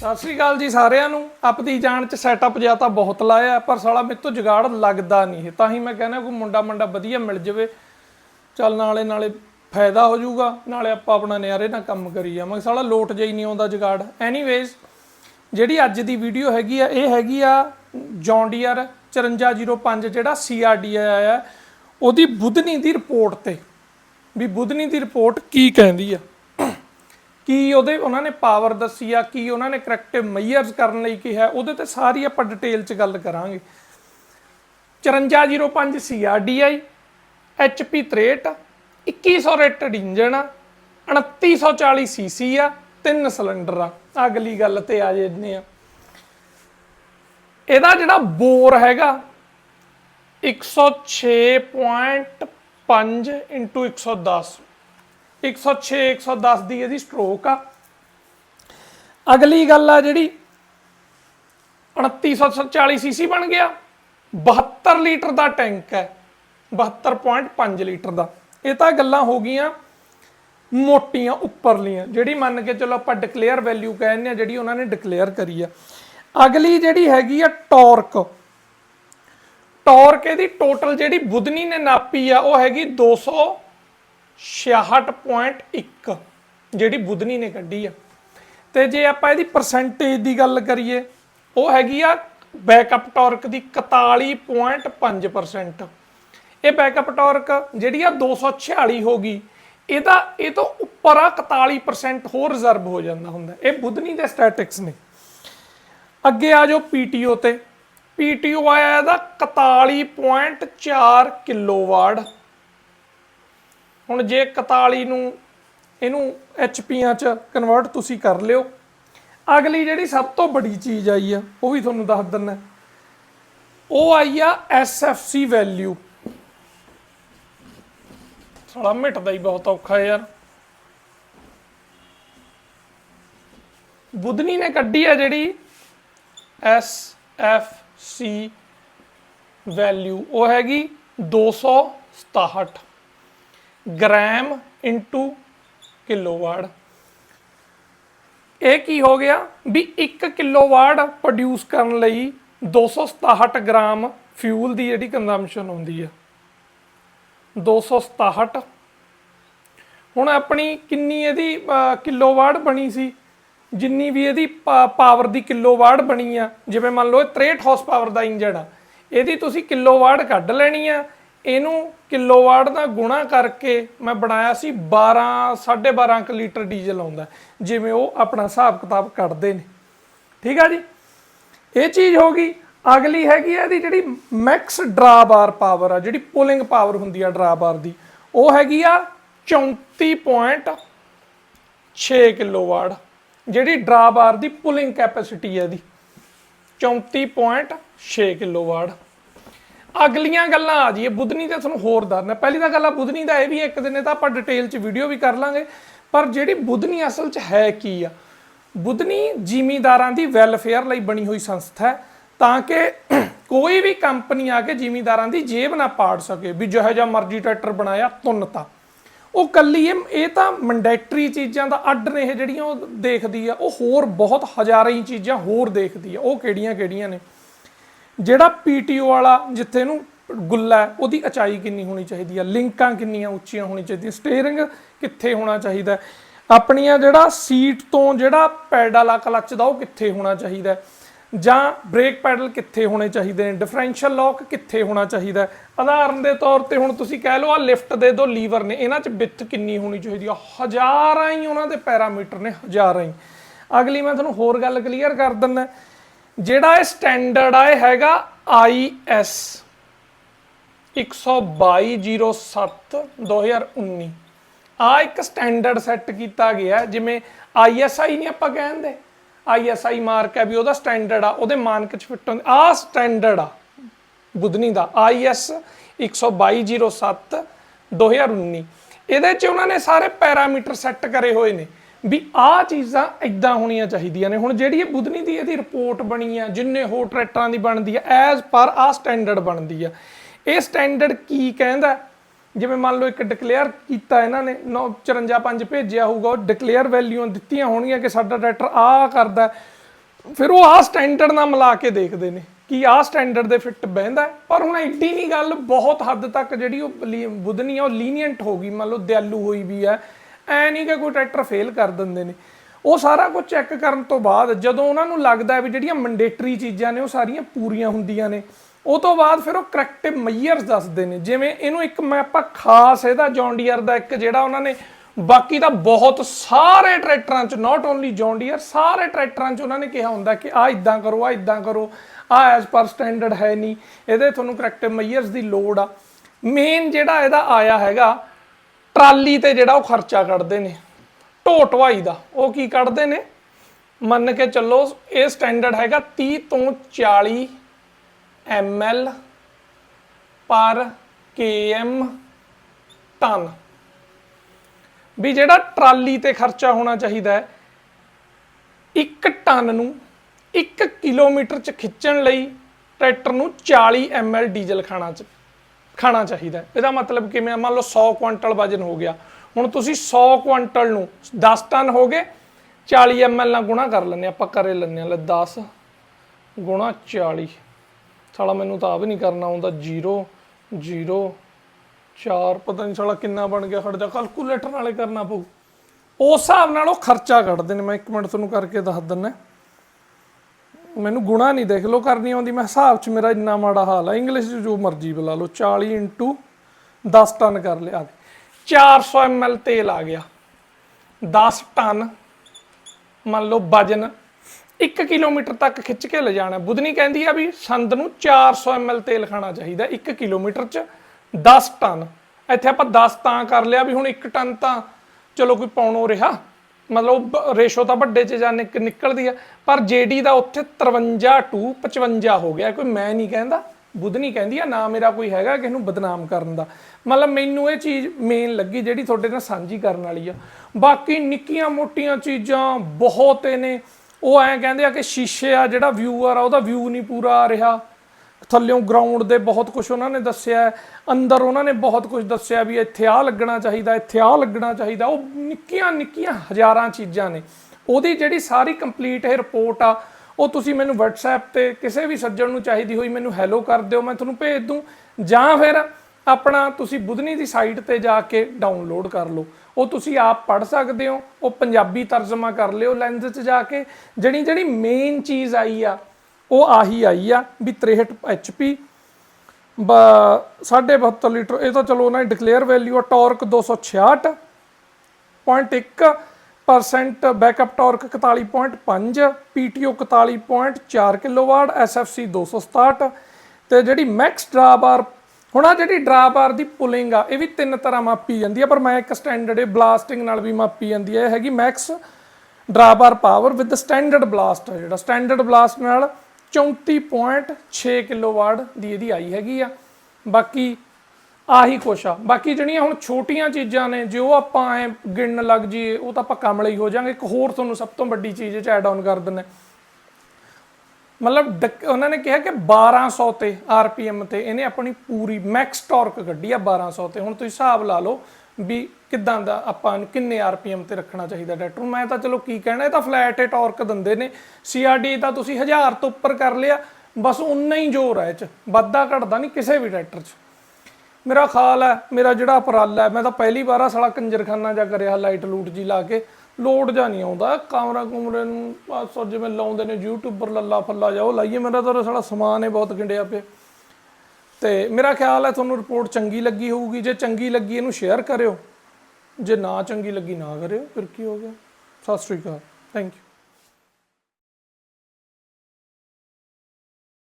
ਸਤਿ ਸ੍ਰੀ ਅਕਾਲ ਜੀ ਸਾਰਿਆਂ ਨੂੰ। ਆਪਦੀ ਜਾਨ ਚ ਸੈਟਅਪ ਜਾਂ ਤਾਂ ਬਹੁਤ ਲਾਇਆ, ਪਰ ਸਾਲਾ ਮੇਰੇ ਤੋਂ ਜੁਗਾੜ ਲੱਗਦਾ ਨਹੀਂ ਹੈ। ਤਾਂ ਹੀ ਮੈਂ ਕਹਿੰਦਾ ਕੋਈ ਮੁੰਡਾ ਮੰਡਾ ਵਧੀਆ ਮਿਲ ਜਾਵੇ। ਚੱਲ ਨਾਲੇ ਨਾਲੇ ਫਾਇਦਾ ਹੋ ਜਾਊਗਾ। ਨਾਲੇ ਆਪਾਂ ਆਪਣਾ ਨਿਆਰੇ ਨਾਲ ਕੰਮ ਕਰੀ ਜਾਵਾਂਗੇ। ਸਾਲਾ ਲੋਟ ਜਿਹਾ ਨਹੀਂ ਆਉਂਦਾ ਜਗਾੜ। ਐਨੀਵੇਜ਼ ਜਿਹੜੀ ਅੱਜ ਦੀ ਵੀਡੀਓ ਹੈਗੀ ਆ, ਇਹ ਹੈਗੀ ਆ ਜੌਂਡੀਅਰ 5405 ਜਿਹੜਾ ਸੀਆਰਡੀ ਆਇਆ। ਉਹਦੀ ਬੁੱਧਨੀ ਦੀ ਰਿਪੋਰਟ ਤੇ। ਵੀ ਬੁੱਧਨੀ ਦੀ ਰਿਪੋਰਟ ਕੀ ਕਹਿੰਦੀ ਆ? ਕੀ ਉਹਦੇ ਉਹਨਾਂ ਨੇ ਪਾਵਰ ਦੱਸੀ ਆ, ਕੀ ਉਹਨਾਂ ਨੇ ਕਰੈਕਟਿਵ ਮੈਜ਼ਰਸ ਕਰਨ ਲਈ ਕਿਹਾ, ਉਹਦੇ ਤੇ ਸਾਰੀ ਆਪਾਂ ਡਿਟੇਲ 'ਚ ਗੱਲ ਕਰਾਂਗੇ। 5405 CRDI HP 63 2100 ਰੇਟਡ ਇੰਜਨ ਆ 2940 ਸੀਸੀ ਆ, ਤਿੰਨ ਸਿਲੰਡਰ ਆ। ਅਗਲੀ ਗੱਲ ਤੇ ਆ ਜਾਂਦੇ ਆ। ਇਹਦਾ ਜਿਹੜਾ ਬੋਰ ਹੈਗਾ 106.5 110 106 110 ਦੀ ਇਹਦੀ ਸਟ੍ਰੋਕ ਆ। ਅਗਲੀ ਗੱਲ ਆ ਜਿਹੜੀ 2940 ਸੀਸੀ ਬਣ ਗਿਆ। 72 ਲੀਟਰ ਦਾ ਟੈਂਕ ਹੈ 72.5 ਲੀਟਰ ਦਾ। ਇਹ ਤਾਂ ਗੱਲਾਂ ਹੋ ਗਈਆਂ ਮੋਟੀਆਂ, ਉੱਪਰਲੀਆਂ, ਜਿਹੜੀ ਮੰਨ ਕੇ ਚਲੋ ਆਪਾਂ ਡਿਕਲੇਅਰ ਵੈਲਿਊ ਕਹਿੰਦੇ ਆ ਜਿਹੜੀ ਉਹਨਾਂ ਨੇ ਡਿਕਲੇਅਰ ਕਰੀ ਆ। ਅਗਲੀ ਜਿਹੜੀ ਹੈਗੀ ਆ ਟਾਰਕ। ਟਾਰਕ ਇਹਦੀ ਟੋਟਲ ਜਿਹੜੀ ਬੁੱਧਨੀ ਨੇ ਨਾਪੀ ਆ, ਉਹ ਹੈਗੀ 266.1 ਜਿਹੜੀ ਬੁੱਧਨੀ ਨੇ ਕੱਢੀ ਆ। ਤੇ ਜੇ ਆਪਾਂ ਇਹਦੀ ਪਰਸੈਂਟੇਜ ਦੀ ਗੱਲ ਕਰੀਏ, ਉਹ ਹੈਗੀ ਆ ਬੈਕਅਪ ਟਾਰਕ ਦੀ 41.5% ਇਹ ਬੈਕਅਪ ਟਾਰਕ ਜਿਹੜੀ ਆ 246 ਹੋ ਗਈ, ਇਹਦਾ, ਇਹ ਤੋਂ ਉੱਪਰ ਆ 41% ਹੋਰ ਰਿਜ਼ਰਵ ਹੋ ਜਾਂਦਾ ਹੁੰਦਾ। ਇਹ ਬੁੱਧਨੀ ਦੇ ਸਟੈਟਿਕਸ ਨੇ। ਅੱਗੇ ਆ ਜਾਓ ਪੀਟੀਓ ਤੇ। ਪੀਟੀਓ ਆਇਆ ਇਹਦਾ 41.4 ਕਿਲੋਵਾਟ। ਹੁਣ ਜੇ 41 ਨੂੰ ਇਹਨੂੰ ਐਚਪੀਆਂ ਚ ਕਨਵਰਟ ਤੁਸੀਂ ਕਰ ਲਿਓ, ਅਗਲੀ ਜਿਹੜੀ ਸਭ ਤੋਂ ਵੱਡੀ ਚੀਜ਼ ਆਈ ਆ, ਉਹ ਵੀ ਤੁਹਾਨੂੰ ਦੱਸ ਦਿੰਨਾ ਉਹ ਆਈ ਆ ਐਸਐਫਸੀ ਵੈਲਿਊ ਸਾਲਾ ਮਿਟਦਾ ਹੀ ਬਹੁਤ ਔਖਾ ਯਾਰ। ਬੁੱਧਨੀ ਨੇ ਕੱਢੀ ਆ ਜਿਹੜੀ ਐਸ ਐਫ ਸੀ ਵੈਲਿਊ ਉਹ ਹੈਗੀ 267 ਗ੍ਰਾਮ ਇਨਟੂ ਕਿਲੋਵਾਟ। ਇਹ ਕੀ ਹੋ ਗਿਆ? ਵੀ 1 ਕਿਲੋਵਾਟ ਪ੍ਰੋਡਿਊਸ ਕਰਨ ਲਈ 267 ਗ੍ਰਾਮ ਫਿਊਲ ਦੀ ਜਿਹੜੀ ਕੰਜ਼ੰਪਸ਼ਨ ਹੁੰਦੀ ਆ। 267 ਹੁਣ ਆਪਣੀ ਕਿੰਨੀ ਇਹਦੀ ਅਹ, ਕਿਲੋਵਾਟ ਬਣੀ ਸੀ? ਜਿੰਨੀ ਵੀ ਇਹਦੀ ਪਾਵਰ ਦੀ ਕਿਲੋਵਾਟ ਬਣੀ ਆ। ਜਿਵੇਂ ਮੰਨ ਲਓ ਇਹ 63 ਹਾਰਸ ਪਾਵਰ ਦਾ ਇੰਜਣ ਆ। ਇਹਦੀ ਤੁਸੀਂ ਕਿਲੋਵਾਟ ਕੱਢ ਲੈਣੀ ਆ। ਇਹਨੂੰ ਕਿਲੋਵਾਟ ਦਾ ਗੁਣਾ ਕਰਕੇ ਮੈਂ ਬਣਾਇਆ ਸੀ 12 12.5 ਕੁ ਲੀਟਰ ਡੀਜ਼ਲ ਆਉਂਦਾ। ਜਿਵੇਂ ਉਹ ਆਪਣਾ ਹਿਸਾਬ ਕਿਤਾਬ ਕੱਢਦੇ ਨੇ। ਠੀਕ ਆ ਜੀ? ਇਹ ਚੀਜ਼ ਹੋ ਗਈ। ਅਗਲੀ ਹੈਗੀ ਆ ਇਹਦੀ ਜਿਹੜੀ ਮੈਕਸ ਡਰਾ ਬਾਰ ਪਾਵਰ ਆ, ਜਿਹੜੀ ਪੁਲਿੰਗ ਪਾਵਰ ਹੁੰਦੀ ਆ ਡਰਾ ਬਾਰ ਦੀ, ਉਹ ਹੈਗੀ ਆ 34.6 ਕਿਲੋਵਾਟ, ਜਿਹੜੀ ਡਰਾ ਬਾਰ ਦੀ ਪੁਲਿੰਗ ਕੈਪੈਸਿਟੀ ਹੈ ਇਹਦੀ। 34.6 ਕਿਲੋਵਾਟ। ਅਗਲੀਆਂ ਗੱਲਾਂ ਆ ਜਾਈਏ। ਬੁੱਧਨੀ ਤੇ ਤੁਹਾਨੂੰ ਹੋਰ ਦੱਸਣਾ ਪਹਿਲੀ ਤਾਂ ਗੱਲ ਆ, ਬੁੱਧਨੀ ਦਾ ਇਹ ਵੀ ਇੱਕ ਦਿਨ ਇਹ ਤਾਂ ਆਪਾਂ ਡਿਟੇਲ ਚ ਵੀਡੀਓ ਵੀ ਕਰ ਲਾਂਗੇ। ਪਰ ਜਿਹੜੀ ਬੁੱਧਨੀ ਅਸਲ ਚ ਹੈ ਕੀ ਆ? ਬੁੱਧਨੀ ਜ਼ਿਮੀਂਦਾਰਾਂ ਦੀ ਵੈਲਫੇਅਰ ਲਈ ਬਣੀ ਹੋਈ ਸੰਸਥਾ ਹੈ, ਤਾਂ ਕਿ ਕੋਈ ਵੀ ਕੰਪਨੀ ਆ ਕੇ ਜ਼ਿਮੀਂਦਾਰਾਂ ਦੀ ਜੇਬ ਨਾ ਪਾੜ ਸਕੇ, ਵੀ ਜਿਹੋ ਜਿਹਾ ਮਰਜ਼ੀ ਟਰੈਕਟਰ ਬਣਾਇਆ ਤੁੰਨਤਾ ਉਹ ਕੱਲੀ ਇਹ ਤਾਂ ਮੰਡੈਟਰੀ ਚੀਜ਼ਾਂ ਦਾ ਅੱਡ ਨੇ ਇਹ ਜਿਹੜੀਆਂ ਉਹ ਦੇਖਦੀ ਆ। ਉਹ ਹੋਰ ਬਹੁਤ ਹਜ਼ਾਰਾਂ ਹੀ ਚੀਜ਼ਾਂ ਹੋਰ ਦੇਖਦੀ ਆ। ਉਹ ਕਿਹੜੀਆਂ ਕਿਹੜੀਆਂ ਨੇ? ਜਿਹੜਾ ਪੀਟੀਓ ਵਾਲਾ ਜਿੱਥੇ ਨੂੰ ਗੁੱਲਾ ਹੈ, ਉਹਦੀ ਉਚਾਈ ਕਿੰਨੀ ਹੋਣੀ ਚਾਹੀਦੀ ਆ ਲਿੰਕਾਂ ਕਿੰਨੀਆਂ ਉੱਚੀਆਂ ਹੋਣੀ ਚਾਹੀਦੀਆਂ? ਸਟੀਅਰਿੰਗ ਕਿੱਥੇ ਹੋਣਾ ਚਾਹੀਦਾ ਆਪਣੀਆਂ ਜਿਹੜਾ ਸੀਟ ਤੋਂ ਜਿਹੜਾ ਪੈਡਲ ਆ ਕਲੱਚ ਦਾ ਉਹ ਕਿੱਥੇ ਹੋਣਾ ਚਾਹੀਦਾ ਜਾਂ ਬ੍ਰੇਕ ਪੈਡਲ ਕਿੱਥੇ ਹੋਣੇ ਚਾਹੀਦੇ ਨੇ? ਡਿਫਰੈਂਸ਼ੀਅਲ ਲੌਕ ਕਿੱਥੇ ਹੋਣਾ ਚਾਹੀਦਾ ਉਦਾਹਰਨ ਦੇ ਤੌਰ ਤੇ ਹੁਣ ਤੁਸੀਂ ਕਹਿ ਲਓ ਆ ਲਿਫਟ ਦੇ ਦੋ ਲੀਵਰ ਨੇ ਇਹਨਾਂ 'ਚ ਵਿੱਥ ਕਿੰਨੀ ਹੋਣੀ ਚਾਹੀਦੀ ਆ ਹਜ਼ਾਰਾਂ ਹੀ ਉਹਨਾਂ ਦੇ ਪੈਰਾਮੀਟਰ ਨੇ ਹਜ਼ਾਰਾਂ ਹੀ। ਅਗਲੀ ਮੈਂ ਤੁਹਾਨੂੰ ਹੋਰ ਗੱਲ ਕਲੀਅਰ ਕਰ ਦਿੰਦਾ ਜਿਹੜਾ ਇਹ ਸਟੈਂਡਰਡ ਆ ਇਹ ਹੈਗਾ IS 12207 2019 ਆ ਇੱਕ ਸਟੈਂਡਰਡ ਸੈੱਟ ਕੀਤਾ ਗਿਆ ਹੈ, ਜਿਵੇਂ ISI ਨਹੀਂ ਆਪਾਂ ਕਹਿੰਦੇ। ISI ਮਾਰਕ ਹੈ ਵੀ ਉਹਦਾ ਸਟੈਂਡਰਡ ਆ ਉਹਦੇ ਮਾਨਕ ਚ ਫਿੱਟ ਹੁੰਦੇ। ਆ ਸਟੈਂਡਰਡ ਆ ਬੁੱਧਨੀ ਦਾ IS 12207 2019 ਇਹਦੇ ਚ ਉਹਨਾਂ ਨੇ ਸਾਰੇ ਪੈਰਾਮੀਟਰ ਸੈੱਟ ਕਰੇ ਹੋਏ ਨੇ। ਵੀ ਆਹ ਚੀਜ਼ਾਂ ਇਦਾਂ ਹੋਣੀਆਂ ਚਾਹੀਦੀਆਂ ਨੇ। ਹੁਣ ਜਿਹੜੀ ਇਹ ਬੁੱਧਨੀ ਦੀ ਇਹਦੀ ਰਿਪੋਰਟ ਬਣੀ ਆ, ਜਿੰਨੇ ਹੋਰ ਟਰੈਕਟਰਾਂ ਦੀ ਬਣਦੀ ਆ ਐਜ਼ ਪਰ ਆ ਸਟੈਂਡਰਡ ਬਣਦੀ ਆ। ਇਹ ਸਟੈਂਡਰਡ ਕੀ ਕਹਿੰਦਾ? ਜਿਵੇਂ ਮੰਨ ਲਓ ਇੱਕ ਡਿਕਲੇਅਰ ਕੀਤਾ ਇਹਨਾਂ ਨੇ 954 ਭੇਜਿਆ ਹੋਊਗਾ, ਉਹ ਡਿਕਲੇਅਰ ਵੈਲਿਊਆਂ ਦਿੱਤੀਆਂ ਹੋਣਗੀਆਂ ਕਿ ਸਾਡਾ ਟਰੈਕਟਰ ਆ ਕਰਦਾ। ਫਿਰ ਉਹ ਆਹ ਸਟੈਂਡਰਡ ਨਾਲ ਮਿਲਾ ਕੇ ਦੇਖਦੇ ਨੇ ਕਿ ਆਹ ਸਟੈਂਡਰਡ ਦੇ ਫਿੱਟ ਬਹਿੰਦਾ ਪਰ ਹੁਣ ਐਡੀ ਨਹੀਂ ਗੱਲ, ਬਹੁਤ ਹੱਦ ਤੱਕ ਜਿਹੜੀ ਉਹ ਲੀ- ਬੁੱਧਨੀ ਆ, ਉਹ ਲੀਨੀਅੰਟ ਹੋ ਗਈ। ਮੰਨ ਲਓ ਦਿਆਲੂ ਹੋਈ ਵੀ ਹੈ ਐ ਨਹੀਂ ਕਿ ਕੋਈ ਟਰੈਕਟਰ ਫੇਲ ਕਰ ਦਿੰਦੇ ਨੇ। ਉਹ ਸਾਰਾ ਕੁਝ ਚੈੱਕ ਕਰਨ ਤੋਂ ਬਾਅਦ ਜਦੋਂ ਉਹਨਾਂ ਨੂੰ ਲੱਗਦਾ ਵੀ ਜਿਹੜੀਆਂ ਮੈਂਡੇਟਰੀ ਚੀਜ਼ਾਂ ਨੇ ਉਹ ਸਾਰੀਆਂ ਪੂਰੀਆਂ ਹੁੰਦੀਆਂ ਨੇ, ਉਹ ਤੋਂ ਬਾਅਦ ਫਿਰ ਉਹ ਕਰੈਕਟਿਵ ਮਈਅਰਸ ਦੱਸਦੇ ਨੇ। ਜਿਵੇਂ ਇਹਨੂੰ ਇੱਕ ਮੈਂ ਆਪਾਂ ਖਾਸ ਇਹਦਾ ਜੌਨ ਡੀਅਰ ਦਾ ਇੱਕ ਜਿਹੜਾ ਉਹਨਾਂ ਨੇ ਬਾਕੀ ਤਾਂ ਬਹੁਤ ਸਾਰੇ ਟਰੈਕਟਰਾਂ 'ਚ ਨਾਟ ਓਨਲੀ ਜੌਨ ਡੀਅਰ ਸਾਰੇ ਟਰੈਕਟਰਾਂ 'ਚ ਉਹਨਾਂ ਨੇ ਕਿਹਾ ਹੁੰਦਾ ਕਿ ਆ ਇਦਾਂ ਕਰੋ ਆ ਇਦਾਂ ਕਰੋ ਆ ਐਸ ਪਰ ਸਟੈਂਡਰਡ ਹੈ ਨਹੀਂ, ਇਹਦੇ ਤੁਹਾਨੂੰ ਕਰੈਕਟਿਵ ਮਈਅਰਸ ਦੀ ਲੋੜ ਆ। ਮੇਨ ਜਿਹੜਾ ਇਹਦਾ ਆਇਆ ਹੈਗਾ ਟਰਾਲੀ ਤੇ ਜਿਹੜਾ ਉਹ ਖਰਚਾ ਕੱਢਦੇ ਨੇ ਢੋ ਢੁਆਈ ਦਾ, ਉਹ ਕੀ ਕੱਢਦੇ ਨੇ? ਮੰਨ ਕੇ ਚੱਲੋ ਇਹ ਸਟੈਂਡਰਡ ਹੈਗਾ 30 ਤੋਂ 40 ml ਪਰ km ਟਨ ਵੀ ਜਿਹੜਾ ਟਰਾਲੀ ਤੇ ਖਰਚਾ ਹੋਣਾ ਚਾਹੀਦਾ ਹੈ 1 ਟਨ ਨੂੰ 1 ਕਿਲੋਮੀਟਰ ਚ ਖਿੱਚਣ ਲਈ ਟਰੈਕਟਰ ਨੂੰ 40 ml ਡੀਜ਼ਲ ਖਾਣਾ ਚਾਹੀਦਾ ਖਾਣਾ ਚਾਹੀਦਾ ਇਹਦਾ ਮਤਲਬ ਕਿਵੇਂ ਮੰਨ ਲਓ 100 ਕੁਇੰਟਲ ਵਜਨ ਹੋ ਗਿਆ। ਹੁਣ ਤੁਸੀਂ 100 ਕੁਇੰਟਲ ਨੂੰ 10 ਟਨ ਹੋ ਗਏ 40 ml ਨਾਲ ਗੁਣਾ ਕਰ ਲੈਂਦੇ ਹਾਂ, ਆਪਾਂ ਕਰੇ ਲੈਂਦੇ ਹਾਂ ਲੈ 10 ਗੁਣਾ 40 ਸਾਲਾ ਮੈਨੂੰ ਤਾਂ ਆ ਵੀ ਨਹੀਂ ਕਰਨਾ ਆਉਂਦਾ। 0 0 4 ਪਤਾ ਨਹੀਂ ਸਾਲਾ ਕਿੰਨਾ ਬਣ ਗਿਆ ਖੜ ਜਾ ਕੈਲਕੂਲੇਟਰ ਨਾਲੇ ਕਰਨਾ ਪਊ। ਉਸ ਹਿਸਾਬ ਨਾਲ ਉਹ ਖਰਚਾ ਕੱਢਦੇ ਨੇ। ਮੈਂ ਇੱਕ ਮਿੰਟ ਤੁਹਾਨੂੰ ਕਰਕੇ ਦੱਸ ਦਿੰਦਾ। ਮੈਨੂੰ ਗੁਣਾ ਨਹੀਂ ਦੇਖ ਲਓ ਕਰਨੀ ਆਉਂਦੀ, ਮੈਂ ਹਿਸਾਬ 'ਚ ਮੇਰਾ ਇੰਨਾ ਮਾੜਾ ਹਾਲ ਹੈ ਇੰਗਲਿਸ਼ 'ਚ ਜੋ ਮਰਜ਼ੀ ਬੁਲਾ ਲਓ 40 ਇੰਟੂ 10 ਟਨ ਕਰ ਲਿਆ 400 ml ਤੇਲ ਆ ਗਿਆ। 10 ਟਨ, ਮੰਨ ਲਓ ਵਜਨ 1 ਕਿਲੋਮੀਟਰ ਤੱਕ ਖਿੱਚ ਕੇ ਲੈ ਜਾਣਾ। ਬੁਧਨੀ ਕਹਿੰਦੀ ਆ ਵੀ ਸੰਦ ਨੂੰ 400 ml ਤੇਲ ਖਾਣਾ ਚਾਹੀਦਾ 1 ਕਿਲੋਮੀਟਰ 'ਚ 10 ਟਨ। ਇੱਥੇ ਆਪਾਂ 10 ਤਾਂ ਕਰ ਲਿਆ ਵੀ ਹੁਣ 1 ਟਨ ਤਾਂ ਚਲੋ ਕੋਈ ਪਾਉਣੋ ਰਿਹਾ। ਮਤਲਬ ਰੇਸ਼ੋ ਤਾਂ ਵੱਡੇ 'ਚ ਜਾਂ ਨਿਕ- ਨਿਕਲਦੀ ਆ, ਪਰ ਜੀਡੀ ਦਾ ਉੱਥੇ 53 ਟੂ 55 ਹੋ ਗਿਆ, ਕੋਈ ਮੈਂ ਨਹੀਂ ਕਹਿੰਦਾ, ਬੁੱਧ ਨਹੀਂ ਕਹਿੰਦੀ, ਆ ਨਾ ਮੇਰਾ ਕੋਈ ਹੈਗਾ ਕਿ ਨੂੰ ਬਦਨਾਮ ਕਰਨ ਦਾ। ਮਤਲਬ ਮੈਨੂੰ ਇਹ ਚੀਜ਼ ਮੇਨ ਲੱਗੀ ਜਿਹੜੀ ਤੁਹਾਡੇ ਨਾਲ ਸਾਂਝੀ ਕਰਨ ਵਾਲੀ ਆ। ਬਾਕੀ ਨਿੱਕੀਆਂ ਮੋਟੀਆਂ ਚੀਜ਼ਾਂ ਬਹੁਤ ਨੇ, ਉਹ ਐਂ ਕਹਿੰਦੇ ਆ ਕਿ ਸ਼ੀਸ਼ੇ ਆ ਜਿਹੜਾ ਵਿਊ ਆ, ਉਹਦਾ ਵਿਊ ਨਹੀਂ ਪੂਰਾ ਆ ਰਿਹਾ। ਥੱਲਿਓਂ ਗਰਾਊਂਡ ਦੇ ਬਹੁਤ ਕੁਝ ਉਹਨਾਂ ਨੇ ਦੱਸਿਆ ਅੰਦਰ ਉਹਨਾਂ ਨੇ ਬਹੁਤ ਕੁਝ ਦੱਸਿਆ ਵੀ ਇੱਥੇ ਆ ਲੱਗਣਾ ਚਾਹੀਦਾ, ਇੱਥੇ ਆ ਲੱਗਣਾ ਚਾਹੀਦਾ। ਉਹ ਨਿੱਕੀਆਂ ਨਿੱਕੀਆਂ ਹਜ਼ਾਰਾਂ ਚੀਜ਼ਾਂ ਨੇ। ਉਹਦੀ ਜਿਹੜੀ ਸਾਰੀ ਕੰਪਲੀਟ ਇਹ ਰਿਪੋਰਟ ਆ, ਉਹ ਤੁਸੀਂ ਮੈਨੂੰ WhatsApp ਤੇ ਕਿਸੇ ਵੀ ਸੱਜਣ ਨੂੰ ਚਾਹੀਦੀ ਹੋਈ ਮੈਨੂੰ ਹੈਲੋ ਕਰ ਦਿਓ, ਮੈਂ ਤੁਹਾਨੂੰ ਭੇਜ ਦੂੰ। ਜਾਂ ਫਿਰ ਆਪਣਾ ਤੁਸੀਂ ਬੁਧਨੀ ਦੀ ਸਾਈਟ ਤੇ ਜਾ ਕੇ ਡਾਊਨਲੋਡ ਕਰ ਲਓ। ਉਹ ਤੁਸੀਂ ਆਪ ਪੜ੍ਹ ਸਕਦੇ ਹੋ, ਉਹ ਪੰਜਾਬੀ ਤਰਜਮਾ ਕਰ ਲਿਓ ਲੈਂਸ 'ਚ ਜਾ ਕੇ। ਜਿਹੜੀ ਜਿਹੜੀ ਮੇਨ ਚੀਜ਼ ਆਈ ਆ ਉਹ ਆਹੀ ਆਈ ਆ ਵੀ 63 HP ਬ 72 ਲੀਟਰ, ਇਹ ਤਾਂ ਚਲੋ ਉਹਨਾਂ ਨੇ ਡਿਕਲੇਅਰ ਵੈਲਿਊ ਆ, torque 266.1% backup torque 41.5 PTO 41.4 kilowatt SFC 267 ਤੇ ਜਿਹੜੀ ਮੈਕਸ ਡਰਾਬਾਰ ਹੁਣ ਆ ਜਿਹੜੀ ਡਰਾਬਾਰ ਦੀ ਪੁਲਿੰਗ ਆ, ਇਹ ਵੀ ਤਿੰਨ ਤਰ੍ਹਾਂ ਮਾਪੀ ਜਾਂਦੀ ਆ, ਪਰ ਮੈਂ ਇੱਕ ਸਟੈਂਡਰਡ ਇਹ ਬਲਾਸਟਿੰਗ ਨਾਲ ਵੀ ਮਾਪੀ ਜਾਂਦੀ ਆ, ਇਹ ਹੈਗੀ max drawbar power with standard ballast ਜਿਹੜਾ ਸਟੈਂਡਰਡ ਬਲਾਸਟ ਨਾਲ 34.6 ਕਿਲੋਵਾਟ ਦੀ ਇਹਦੀ ਆਈ ਹੈਗੀ ਆ। ਬਾਕੀ ਆਹੀ ਕੁਛ ਆ। ਬਾਕੀ ਜਿਹੜੀਆਂ ਹੁਣ ਛੋਟੀਆਂ ਚੀਜ਼ਾਂ ਨੇ, ਜੇ ਉਹ ਆਪਾਂ ਐ ਗਿਣਨ ਲੱਗ ਜਾਈਏ, ਉਹ ਤਾਂ ਆਪਾਂ ਕਮਲੇ ਹੀ ਹੋ ਜਾਾਂਗੇ ਇੱਕ ਹੋਰ ਤੁਹਾਨੂੰ ਸਭ ਤੋਂ ਵੱਡੀ ਚੀਜ਼ ਚ ਐਡ ਆਨ ਕਰ ਦਿੰਨੇ ਮਤਲਬ ਉਹਨਾਂ ਨੇ ਕਿਹਾ ਕਿ 1200 ਤੇ ਆਰਪੀਐਮ ਤੇ ਇਹਨੇ ਆਪਣੀ ਪੂਰੀ ਮੈਕਸ ਟਾਰਕ ਕੱਢੀ ਆ 1200 ਤੇ। ਹੁਣ ਤੁਸੀਂ ਹਿਸਾਬ ਲਾ ਲਓ ਵੀ ਕਿੱਦਾਂ ਦਾ ਆਪਾਂ ਨੂੰ ਕਿੰਨੇ ਆਰਪੀਐਮ ਤੇ ਰੱਖਣਾ ਚਾਹੀਦਾ ਟਰੈਕਟਰ ਨੂੰ ਮੈਂ ਤਾਂ ਚਲੋ ਕੀ ਕਹਿਣਾ, ਇਹ ਤਾਂ ਫਲੈਟ ਏ ਟਾਰਕ ਦਿੰਦੇ ਨੇ। ਸੀਆਰਡੀ ਤਾਂ ਤੁਸੀਂ 1000 ਤੋਂ ਉੱਪਰ ਕਰ ਲਿਆ, ਬਸ ਉਨਾ ਹੀ ਜ਼ੋਰ ਹੈ ਇਹ ਚ। ਵੱਧਦਾ ਘਟਦਾ ਨਹੀਂ ਕਿਸੇ ਵੀ ਟਰੈਕਟਰ 'ਚ। ਮੇਰਾ ਖਾਲ ਹੈ, ਮੇਰਾ ਜਿਹੜਾ ਉਪਰਾਲਾ ਹੈ, ਮੈਂ ਤਾਂ ਪਹਿਲੀ ਵਾਰ ਆ ਸਾਲਾ ਕੰਜਰਖਾਨਾ ਜਾ ਕਰਿਆ, ਲਾਈਟ ਲੂਟ ਜੀ ਲਾ ਕੇ। ਲੋਡ ਜਾ ਨਹੀਂ ਆਉਂਦਾ। ਕਮਰਾ ਕੁਮਰੇ ਨੂੰ ਸੋ ਜਿਵੇਂ ਲਾਉਂਦੇ ਨੇ ਯੂਟਿਊਬਰ ਲੱਲਾ ਫੱਲਾ ਜਾ ਉਹ ਲਾਈਏ। ਮੇਰਾ ਤਾਂ ਸਾਲਾ ਸਮਾਨ ਹੈ ਬਹੁਤ ਗਿੰਡਿਆ ਪਿਆ। ਤੇ ਮੇਰਾ ਖਿਆਲ ਹੈ ਤੁਹਾਨੂੰ ਰਿਪੋਰਟ ਚੰਗੀ ਲੱਗੀ ਹੋਊਗੀ। ਜੇ ਚੰਗੀ ਲੱਗੀ, ਇਹਨੂੰ ਸ਼ੇਅਰ ਕਰਿਓ। ਜੇ ਨਾ ਚੰਗੀ ਲੱਗੀ, ਨਾ ਕਰਿਓ। ਫਿਰ ਕੀ ਹੋ ਗਿਆ? ਸਤਿ ਸ੍ਰੀ ਅਕਾਲ। Thank you